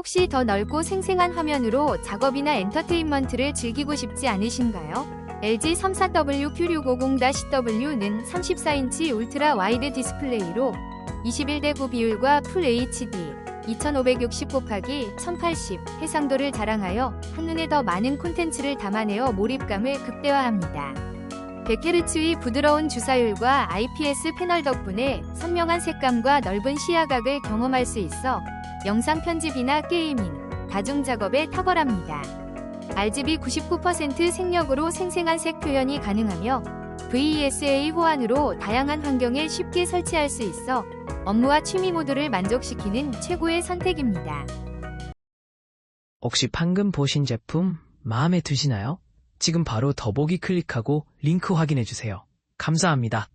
혹시 더 넓고 생생한 화면으로 작업이나 엔터테인먼트를 즐기고 싶지 않으신가요? LG 34W Q650-W는 34인치 울트라 와이드 디스플레이로 21대 9 비율과 풀 HD 2560 곱하기 1080 해상도를 자랑하여 한눈에 더 많은 콘텐츠를 담아내어 몰입감을 극대화합니다. 100Hz의 부드러운 주사율과 IPS 패널 덕분에 선명한 색감과 넓은 시야각을 경험할 수 있어 영상 편집이나 게이밍, 다중 작업에 탁월합니다. RGB 99% 생력으로 생생한 색 표현이 가능하며 VESA 호환으로 다양한 환경에 쉽게 설치할 수 있어 업무와 취미 모두를 만족시키는 최고의 선택입니다. 혹시 방금 보신 제품 마음에 드시나요? 지금 바로 더보기 클릭하고 링크 확인해주세요. 감사합니다.